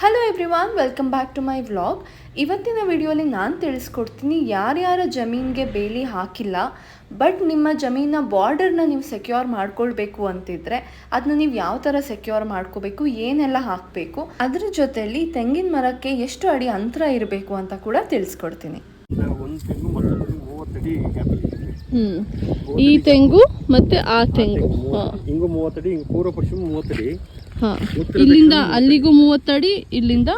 Hello everyone welcome back to my vlog ಇವತ್ತಿನ ವಿಡಿಯೋಲಿ ನಾನು ತಿಳಿಸ್ಕೊಡ್ತೀನಿ ಯಾರ್ಯಾರ ಜಮೀನಿಗೆ ಬೇಲಿ ಹಾಕಿಲ್ಲ ಬಟ್ ನಿಮ್ಮ ಜಮೀನ ಬಾರ್ಡರ್ನ ನೀವು ಸೆಕ್ಯೂರ್ ಮಾಡ್ಕೊಳ್ಬೇಕು ಅಂತಿದ್ರೆ ಅದನ್ನ ನೀವು ಯಾವ ಥರ ಸೆಕ್ಯೂರ್ ಮಾಡ್ಕೋಬೇಕು ಏನೆಲ್ಲ ಹಾಕಬೇಕು ಅದ್ರ ಜೊತೆಯಲ್ಲಿ ತೆಂಗಿನ ಮರಕ್ಕೆ ಎಷ್ಟು ಅಡಿ ಅಂತರ ಇರಬೇಕು ಅಂತ ಕೂಡ ತಿಳಿಸ್ಕೊಡ್ತೀನಿ. ಈ ತೆಂಗು ಮತ್ತೆ ಆ ತೆಂಗು. ಮೂವತ್ತಡಿ ಹಿಂಗೆ ಪೂರ್ವ ಪಶ್ಚಿಮ ಮೂವತ್ತಡಿ. ಇಲ್ಲಿಂದ ಅಲ್ಲಿಗೂ ಮೂವತ್ತಡಿ ಇಲ್ಲಿಂದ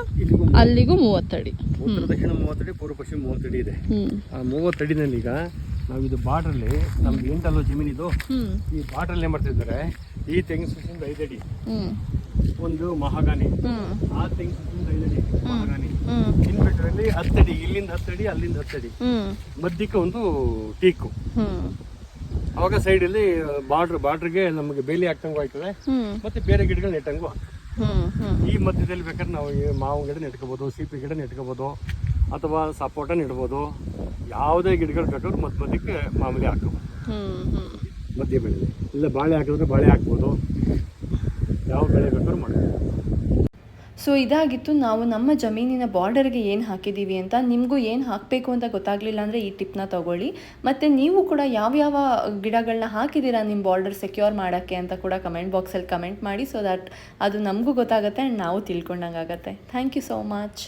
ಅಲ್ಲಿಗೂ ಮೂವತ್ತಡಿ. ಉತ್ತರ ದಕ್ಷಿಣ ಮೂವತ್ತಡಿ ಪೂರ್ವ ಪಶ್ಚಿಮ ಮೂವತ್ತಡಿ ಇದೆ. ಆ ಮೂವತ್ತಡಿನಲ್ಲಿ ಈಗ ನಾವು ಇದು ಬಾರ್ಡ್ರಲ್ಲಿ ನಮ್ಗೆ ಎಂಟಲ್ಲೋ ಜಮೀನಿದು ಇದು ಈ ಬಾರ್ಡ್ರಲ್ಲಿ ಏನು ಮಾಡ್ತಿದ್ದಾರೆ ಈ ತೆಂಗು ಸುತ್ತಿಂದ ಐದಡಿ. ಒಂದು ಮಹಾಗಾನಿ. ಆ ತೆಂಗು ಸುತ್ತಿಂದ ಐದಡಿ ಮಹಾಗಾನಿ. ಇನ್ಬಿಟ್ರಲ್ಲಿ ಹತ್ತಡಿ ಇಲ್ಲಿಂದ ಹತ್ತಡಿ ಅಲ್ಲಿಂದ ಹತ್ತಡಿ. ಮಧ್ಯಕ್ಕೆ ಒಂದು ಟೀಕು. ಅವಾಗ ಸೈಡಲ್ಲಿ ಬಾರ್ಡರ್ ಬಾರ್ಡ್ರಿಗೆ ನಮಗೆ ಬೇಲಿ ಹಾಕ್ತಂಗೂ ಆಯ್ತದೆ. ಮತ್ತೆ ಬೇರೆ ಗಿಡಗಳು ನೆಟ್ಟಂಗೂ ಈ ಮಧ್ಯದಲ್ಲಿ ಬೇಕಾದ್ರೆ ನಾವು ಈ ಮಾವು ಗಿಡ ನೆಟ್ಕೋಬೋದು ಸೀಪೆ ಗಿಡ ನೆಟ್ಕೋಬೋದು ಅಥವಾ ಸಪೋಟ ನೆಡ್ಬೋದು. ಯಾವುದೇ ಗಿಡಗಳು ಬೇಕಾದ್ರೂ ಮಧ್ಯ ಮಧ್ಯಕ್ಕೆ ಮಾಮೂಲಿ ಹಾಕೋಬೋದು ಹ್ಮ್ ಮಧ್ಯ ಬೆಳೆ ಇಲ್ಲ ಬಾಳೆ ಹಾಕಿದ್ರೆ ಬಾಳೆ ಹಾಕ್ಬೋದು ಯಾವ ಬೆಳೆ ಬೇಕಾದ್ರೂ ಮಾಡ್ಬೋದು ಸೊ ಇದಾಗಿತ್ತು ನಾವು ನಮ್ಮ ಜಮೀನಿನ ಬಾರ್ಡರ್ಗೆ ಏನು ಹಾಕಿದ್ದೀವಿ ಅಂತ ನಿಮಗೂ ಏನು ಹಾಕಬೇಕು ಅಂತ ಗೊತ್ತಾಗಲಿಲ್ಲ ಅಂದರೆ ಈ ಟಿಪ್ನ ತಗೊಳ್ಳಿ. ಮತ್ತು ನೀವು ಕೂಡ ಯಾವ್ಯಾವ ಗಿಡಗಳನ್ನ ಹಾಕಿದ್ದೀರಾ ನಿಮ್ಮ ಬಾರ್ಡರ್ ಸೆಕ್ಯೂರ್ ಮಾಡೋಕ್ಕೆ ಅಂತ ಕೂಡ ಕಮೆಂಟ್ ಬಾಕ್ಸಲ್ಲಿ ಕಮೆಂಟ್ ಮಾಡಿ ಸೊ ದ್ಯಾಟ್ ಅದು ನಮಗೂ ಗೊತ್ತಾಗುತ್ತೆ ಆ್ಯಂಡ್ ನಾವು ತಿಳ್ಕೊಂಡಂಗೆ ಆಗುತ್ತೆ ಥ್ಯಾಂಕ್ ಯು ಸೋ ಮಚ್